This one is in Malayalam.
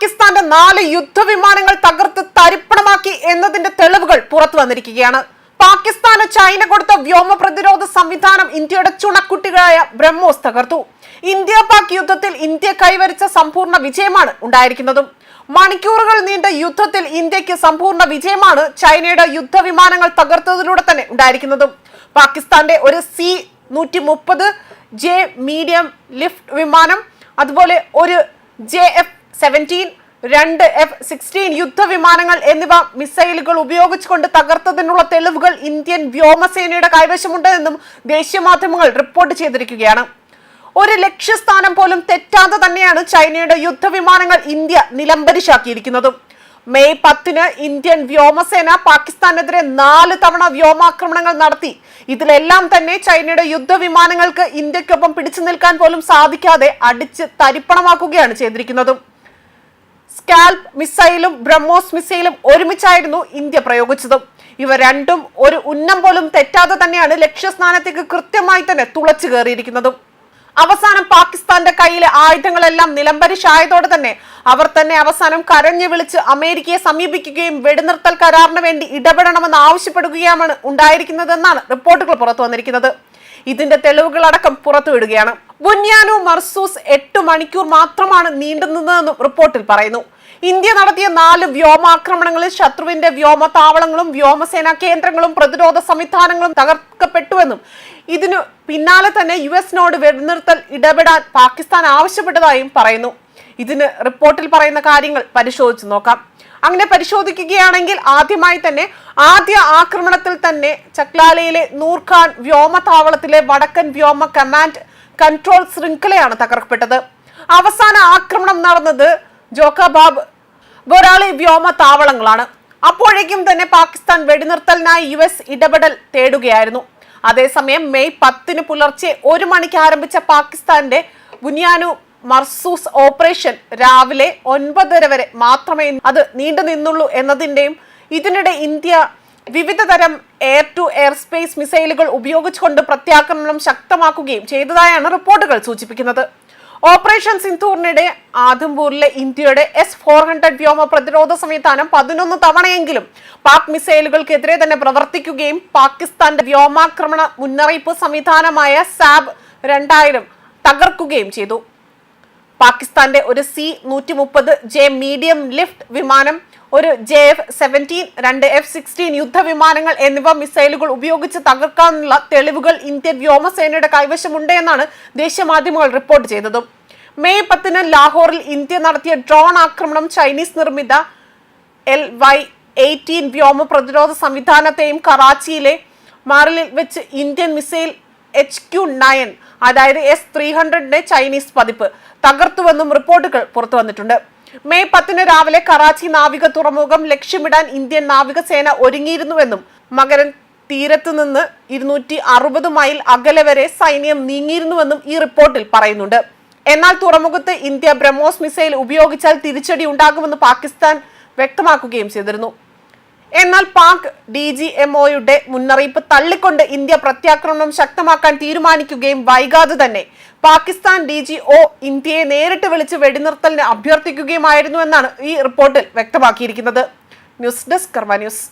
പാകിസ്ഥാന്റെ നാല് യുദ്ധവിമാനങ്ങൾ തകർത്ത് തരിപ്പണമാക്കി എന്നതിന്റെ തെളിവുകൾ പുറത്തു വന്നിരിക്കുകയാണ്. പാകിസ്ഥാന് ചൈന കൊടുത്ത വ്യോമ പ്രതിരോധ സംവിധാനം ഇന്ത്യയുടെ ചുണക്കുട്ടികളായ ബ്രഹ്മോസ് തകർത്തു. ഇന്ത്യ പാക് യുദ്ധത്തിൽ ഇന്ത്യ കൈവരിച്ച സമ്പൂർണ വിജയമാണ് ഉണ്ടായിരിക്കുന്നതും. മണിക്കൂറുകൾ നീണ്ട യുദ്ധത്തിൽ ഇന്ത്യയ്ക്ക് സമ്പൂർണ വിജയമാണ് ചൈനയുടെ യുദ്ധവിമാനങ്ങൾ തകർത്തതിലൂടെ തന്നെ ഉണ്ടായിരിക്കുന്നതും. പാകിസ്ഥാന്റെ ഒരു സി നൂറ്റി മുപ്പത് ജെ മീഡിയം ലിഫ്റ്റ് വിമാനം അതുപോലെ ഒരു ജെ എഫ് സെവന്റീൻ രണ്ട് എഫ് സിക്സ്റ്റീൻ യുദ്ധവിമാനങ്ങൾ എന്നിവ മിസൈലുകൾ ഉപയോഗിച്ചുകൊണ്ട് തകർത്തതിനുള്ള തെളിവുകൾ ഇന്ത്യൻ വ്യോമസേനയുടെ കൈവശമുണ്ട് എന്നും ദേശീയ മാധ്യമങ്ങൾ റിപ്പോർട്ട് ചെയ്തിരിക്കുകയാണ്. ഒരു ലക്ഷ്യസ്ഥാനം പോലും തെറ്റാതെ തന്നെയാണ് ചൈനയുടെ യുദ്ധവിമാനങ്ങൾ ഇന്ത്യ നിലംബരിശാക്കിയിരിക്കുന്നതും മെയ് പത്തിന് ഇന്ത്യൻ വ്യോമസേന പാകിസ്ഥാനെതിരെ നാല് തവണ വ്യോമാക്രമണങ്ങൾ നടത്തി. ഇതിലെല്ലാം തന്നെ ചൈനയുടെ യുദ്ധവിമാനങ്ങൾക്ക് ഇന്ത്യക്കൊപ്പം പിടിച്ചു നിൽക്കാൻ പോലും സാധിക്കാതെ അടിച്ച് തരിപ്പണമാക്കുകയാണ് ചെയ്തിരിക്കുന്നതും. സ്കാൽപ് മിസൈലും ബ്രഹ്മോസ് മിസൈലും ഒരുമിച്ചായിരുന്നു ഇന്ത്യ പ്രയോഗിച്ചതും. ഇവ രണ്ടും ഒരു ഉന്നം പോലും തെറ്റാതെ തന്നെയാണ് ലക്ഷ്യസ്ഥാനത്തേക്ക് കൃത്യമായി തന്നെ തുളച്ചു കയറിയിരിക്കുന്നതും. അവസാനം പാകിസ്ഥാന്റെ കയ്യിലെ ആയുധങ്ങളെല്ലാം നിലംപരിശായതോടെ തന്നെ അവർ തന്നെ അവസാനം കരഞ്ഞു വിളിച്ച് അമേരിക്കയെ സമീപിക്കുകയും വെടിനിർത്തൽ കരാറിന് വേണ്ടി ഇടപെടണമെന്ന് ആവശ്യപ്പെടുകയുമാണ് ഉണ്ടായിരിക്കുന്നതെന്നാണ് റിപ്പോർട്ടുകൾ പുറത്തു വന്നിരിക്കുന്നത്. ഇതിന്റെ തെളിവുകളടക്കം പുറത്തുവിടുകയാണ്. ബുന്യാനു മർസൂസ് എട്ട് മണിക്കൂർ മാത്രമാണ് നീണ്ടുനിന്നതെന്നും റിപ്പോർട്ടിൽ പറയുന്നു. ഇന്ത്യ നടത്തിയ നാല് വ്യോമാക്രമണങ്ങളിൽ ശത്രുവിന്റെ വ്യോമ താവളങ്ങളും വ്യോമസേനാ കേന്ദ്രങ്ങളും പ്രതിരോധ സംവിധാനങ്ങളും തകർക്കപ്പെട്ടുവെന്നും ഇതിനു പിന്നാലെ തന്നെ യു എസിനോട് വെടിനിർത്തൽ ഇടപെടാൻ പാകിസ്ഥാൻ ആവശ്യപ്പെട്ടതായും പറയുന്നു. ഇതിന് റിപ്പോർട്ടിൽ പറയുന്ന കാര്യങ്ങൾ പരിശോധിച്ചു നോക്കാം. അങ്ങനെ പരിശോധിക്കുകയാണെങ്കിൽ ആദ്യമായി തന്നെ ആദ്യ ആക്രമണത്തിൽ തന്നെ ചക്ലാലയിലെ നൂർഖാൻ വ്യോമതാവളത്തിലെ വടക്കൻ വ്യോമ കമാൻഡ് കൺട്രോൾ ശൃംഖലയാണ് തകർക്കപ്പെട്ടത്. അവസാന ആക്രമണം നടന്നത് ജോക്കബാബ് ബൊറാളി വ്യോമ താവളങ്ങളാണ്. അപ്പോഴേക്കും തന്നെ പാകിസ്ഥാൻ വെടിനിർത്തലിനായി യു എസ് ഇടപെടൽ തേടുകയായിരുന്നു. അതേസമയം മെയ് പത്തിന് പുലർച്ചെ ഒരു മണിക്ക് ആരംഭിച്ച പാകിസ്ഥാന്റെ ബുനിയാനു മർസൂസ് ഓപ്പറേഷൻ രാവിലെ ഒൻപതര വരെ മാത്രമേ അത് നീണ്ടു നിന്നുള്ളൂ എന്നതിന്റെയും ഇതിനിടെ ഇന്ത്യ വിവിധ തരം എയർ ടു എയർ സ്പേസ് മിസൈലുകൾ ഉപയോഗിച്ചുകൊണ്ട് പ്രത്യാക്രമണം ശക്തമാക്കുകയും ചെയ്തതായാണ് റിപ്പോർട്ടുകൾ സൂചിപ്പിക്കുന്നത്. ഓപ്പറേഷൻ സിന്ധൂറിനിടെ ആദംപൂരിലെ ഇന്ത്യയുടെ എസ് ഫോർ ഹൺഡ്രഡ് വ്യോമ പ്രതിരോധ സംവിധാനം പതിനൊന്ന് തവണയെങ്കിലും പാക് മിസൈലുകൾക്കെതിരെ തന്നെ പ്രവർത്തിക്കുകയും പാകിസ്ഥാന്റെ വ്യോമാക്രമണ മുന്നറിയിപ്പ് സംവിധാനമായ സാബ് രണ്ടായിരം തകർക്കുകയും ചെയ്തു. പാകിസ്ഥാന്റെ ഒരു സി നൂറ്റി മുപ്പത് ജെ മീഡിയം ലിഫ്റ്റ് വിമാനം ഒരു ജെ എഫ് സെവന്റീൻ രണ്ട് എഫ് സിക്സ്റ്റീൻ യുദ്ധവിമാനങ്ങൾ എന്നിവ മിസൈലുകൾ ഉപയോഗിച്ച് തകർക്കാനുള്ള തെളിവുകൾ ഇന്ത്യൻ വ്യോമസേനയുടെ കൈവശമുണ്ട് എന്നാണ് ദേശീയ മാധ്യമങ്ങൾ റിപ്പോർട്ട് ചെയ്തതും. മെയ് പത്തിന് ലാഹോറിൽ ഇന്ത്യ നടത്തിയ ഡ്രോൺ ആക്രമണം ചൈനീസ് നിർമ്മിത എൽ വൈ എയ്റ്റീൻ വ്യോമ പ്രതിരോധ സംവിധാനത്തെയും കറാച്ചിയിലെ മാറിലിൽ വെച്ച് Indian missile H Q nine അതായത് എസ് ത്രീ ഹൺഡ്രഡിന്റെ ചൈനീസ് പതിപ്പ് തകർത്തുവെന്നും റിപ്പോർട്ടുകൾ പുറത്തു വന്നിട്ടുണ്ട് മെയ് പത്തിന് രാവിലെ കറാച്ചി നാവിക തുറമുഖം ലക്ഷ്യമിടാൻ ഇന്ത്യൻ നാവികസേന ഒരുങ്ങിയിരുന്നുവെന്നും മകരൻ തീരത്ത് നിന്ന് ഇരുന്നൂറ്റി അറുപത് മൈൽ അകലെ വരെ സൈന്യം നീങ്ങിയിരുന്നുവെന്നും ഈ റിപ്പോർട്ടിൽ പറയുന്നുണ്ട്. എന്നാൽ തുറമുഖത്ത് ഇന്ത്യ ബ്രഹ്മോസ് മിസൈൽ ഉപയോഗിച്ചാൽ തിരിച്ചടി ഉണ്ടാകുമെന്ന് പാകിസ്ഥാൻ വ്യക്തമാക്കുകയും ചെയ്തിരുന്നു. എന്നാൽ പാക് ഡി ജി എം ഒയുടെ മുന്നറിയിപ്പ് തള്ളിക്കൊണ്ട് ഇന്ത്യ പ്രത്യാക്രമണം ശക്തമാക്കാൻ തീരുമാനിക്കുകയും വൈകാതെ തന്നെ പാകിസ്ഥാൻ ഡി ജി ഒ ഇന്ത്യയെ നേരിട്ട് വിളിച്ച് വെടിനിർത്തലിന് അഭ്യർത്ഥിക്കുകയുമായിരുന്നു എന്നാണ് ഈ റിപ്പോർട്ടിൽ വ്യക്തമാക്കിയിരിക്കുന്നത്. News desk Karma news.